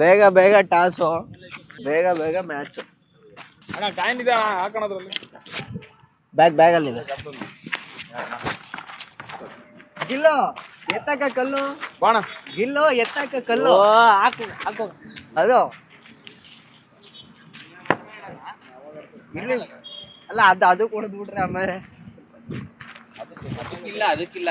ಬೇಗ ಬೇಗ ಟಾಸು. ಬೇಗ ಬೇಗ ಮ್ಯಾಚ್. ಬ್ಯಾಗ್ ಬ್ಯಾಗ್ ಅಲ್ಲಿ ಗಿಲ್ಲು ಎತ್ತಕ ಕಲ್ಲು? ಬಾಣ. ಗಿಲ್ಲೋ ಎತ್ತಕ ಕಲ್ಲು? ಹಾಕು ಹಾಕು. ಅದು? ಇಲ್ಲಿ ಅಲ್ಲ ಅದು ಅದು ಕೊಡದ್ ಬಿಟ್ರೆ ಆಮೇಲೆ. ಅದಕ್ಕಿಲ್ಲ ಅದಕ್ಕಿಲ್ಲ.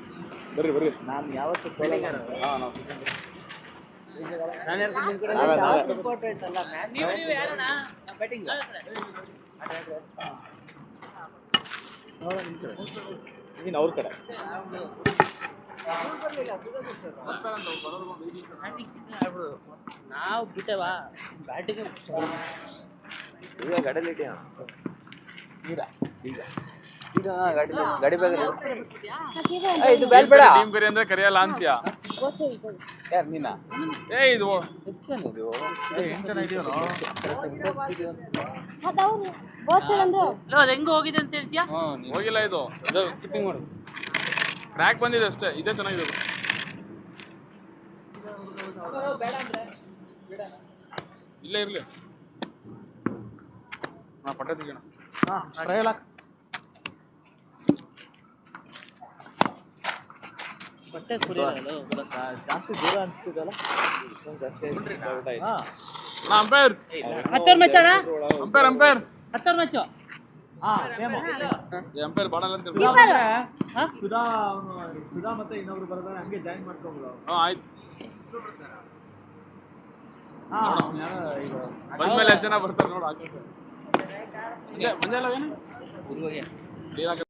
ಬರ್ರಿ ಬರ್ರಿ ನಾನು ಯಾವತ್ತು ಹಾ ನಾವು ನಾವೇ ನಾವೇ ಇಂಪಾರ್ಟೆಂಟ್ ಅಲ್ಲ ಮ್ಯಾಚ್ ಬ್ಯಾಟಿಂಗ್ ನೀನು ಅವ್ರ ಕಡೆ ನಾವು ಬಿಟ್ಟವಾ ಬ್ಯಾಟಿಂಗ್ ಈಗ ಗಾಡಿಯಲ್ಲಿ ಇದೆಯಾ ಈಗ ಈಗ ಈಗ ಗಾಡಿ ಇದು ಬೇಡ. ಟೀಮ್ ಕರಿ ಅಂದ್ರೆ ಕರಿಯಲ್ಲ ಅಂತ್ಯ. ಯಾರು ನೀನ? ಏ ಇದು ಅದು ಹೆಂಗ ಹೋಗಿದೆ ಅಂತ ಹೇಳ್ತೀಯಾ? ಹೋಗಿಲ್ಲ ಇದು. ಕಿಪ್ಪಿಂಗ್ ಮಾಡು. ಕ್ರ್ಯಾಕ್ ಬಂದಿದೆ ಅಷ್ಟೇ. ಇದೇ ಚೆನ್ನಾಗಿದೆ. ಇದು. ಇಲ್ಲೇ ಇರ್ಲಿ. ಹಾ ಪಟ್ಟ ತೆಗಿಯೋಣ ಬಟ್ಟೆ ಕುಡಿಯಲ್ಲ ಜಾಸ್ತಿ ದೂರ ಅನ್ಸ್ತಿದಲ್ಲ ಜಾಸ್ತಿ ಅಂಪೈರ್. ಹತ್ತೋರ್ ಮ್ಯಾಚ್ ಅಣ್ಣ? Umpire umpire. ಹತ್ತೋರ್ ಮ್ಯಾಚ್ ಅಂಪೈರ್ ಬಾಡಲ್ಲ ಅಂತ ಸುಧಾ ಸುಧಾ ಮತ್ತೆ ಇನ್ನೊಬ್ರು ಬರೋದಾರೆ ಹಂಗೆ ಜಾಯಿನ್ ಮಾಡ್ಕೊಂಡ್ರು ಹಾ ಆಯ್ತು. ಬಂದ್ಮೇಲೆ ಎಷ್ಟು ಜನ ಬರ್ತಾರೆ ನೋಡು ಹಾಕಿ ಮಂಜ ಮಂಜ ಎಲ್ಲ ಏನು? ಗುರುವಾಗೆ ನೀರ್ ಹಾಕಿ